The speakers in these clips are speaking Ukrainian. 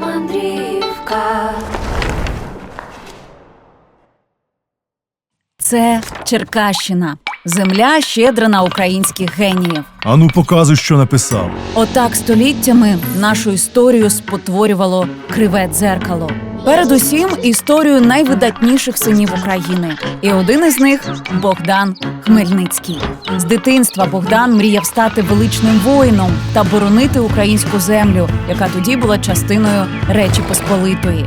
Мандрівка. Це Черкащина, земля щедра на українських геніїв. Ану, показуй, що написав. Отак століттями нашу історію спотворювало криве дзеркало. Передусім історію найвидатніших синів України. І один із них Богдан Хмельницький. З дитинства Богдан мріяв стати величним воїном та боронити українську землю, яка тоді була частиною Речі Посполитої.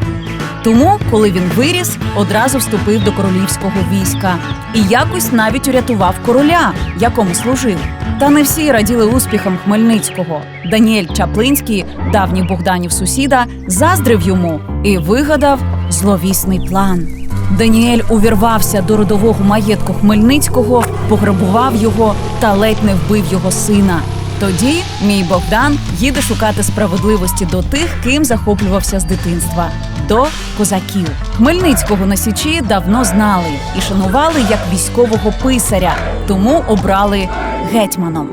Тому, коли він виріс, одразу вступив до королівського війська і якось навіть урятував короля, якому служив. Та не всі раділи успіхам Хмельницького. Даніель Чаплинський, давній Богданів сусіда, заздрив йому і вигадав зловісний план. Даніель увірвався до родового маєтку Хмельницького, пограбував його та ледь не вбив його сина. Тоді мій Богдан їде шукати справедливості до тих, ким захоплювався з дитинства до козаків. Хмельницького на січі давно знали і шанували як військового писаря, тому обрали гетьманом.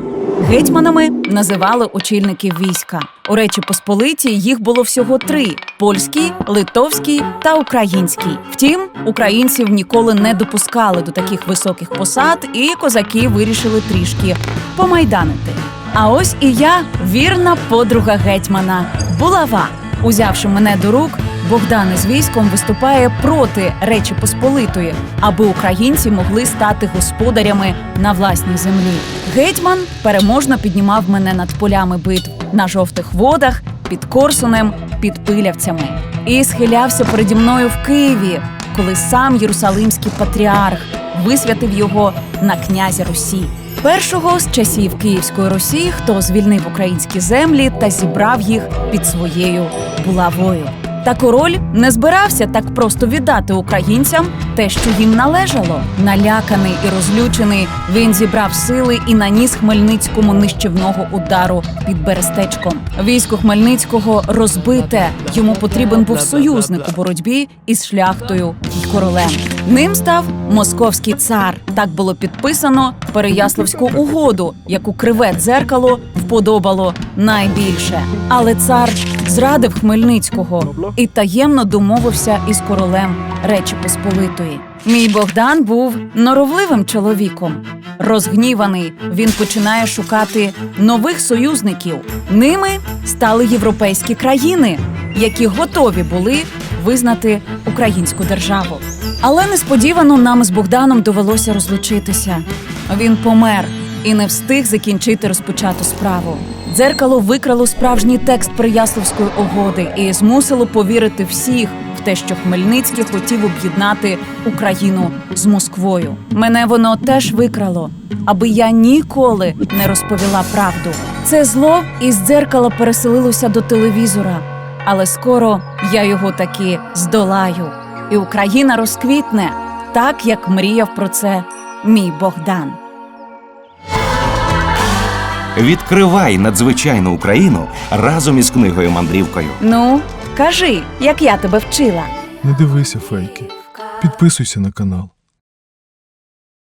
Гетьманами називали очільників війська. У Речі Посполитій їх було всього три: польський, литовський та український. Втім, українців ніколи не допускали до таких високих посад, і козаки вирішили трішки помайданити. А ось і я, вірна подруга гетьмана, булава. Узявши мене до рук, Богдан із військом виступає проти Речі Посполитої, аби українці могли стати господарями на власній землі. Гетьман переможно піднімав мене над полями битв на жовтих водах, під Корсунем, під пилявцями. І схилявся переді мною в Києві, коли сам Єрусалимський патріарх висвятив його на князя Русі. Першого з часів Київської Русі, хто звільнив українські землі та зібрав їх під своєю булавою. Та король не збирався так просто віддати українцям те, що їм належало. Наляканий і розлючений, він зібрав сили і наніс Хмельницькому нищівного удару під Берестечком. Військо Хмельницького розбите. Йому потрібен був союзник у боротьбі із шляхтою й королем. Ним став московський цар. Так було підписано Переяславську угоду, яку криве дзеркало вподобало найбільше. Але цар зрадив Хмельницького і таємно домовився із королем Речі Посполитої. Мій Богдан був норовливим чоловіком. Розгніваний, він починає шукати нових союзників. Ними стали європейські країни, які готові були визнати українську державу. Але несподівано нам з Богданом довелося розлучитися. Він помер і не встиг закінчити розпочату справу. Дзеркало викрало справжній текст Переяславської угоди і змусило повірити всіх те, що Хмельницький хотів об'єднати Україну з Москвою. Мене воно теж викрало, аби я ніколи не розповіла правду. Це зло із дзеркала переселилося до телевізора, але скоро я його таки здолаю, і Україна розквітне так, як мріяв про це мій Богдан. Відкривай надзвичайну Україну разом із книгою мандрівкою. Ну, кажи, як я тебе вчила. Не дивися фейки. Підписуйся на канал.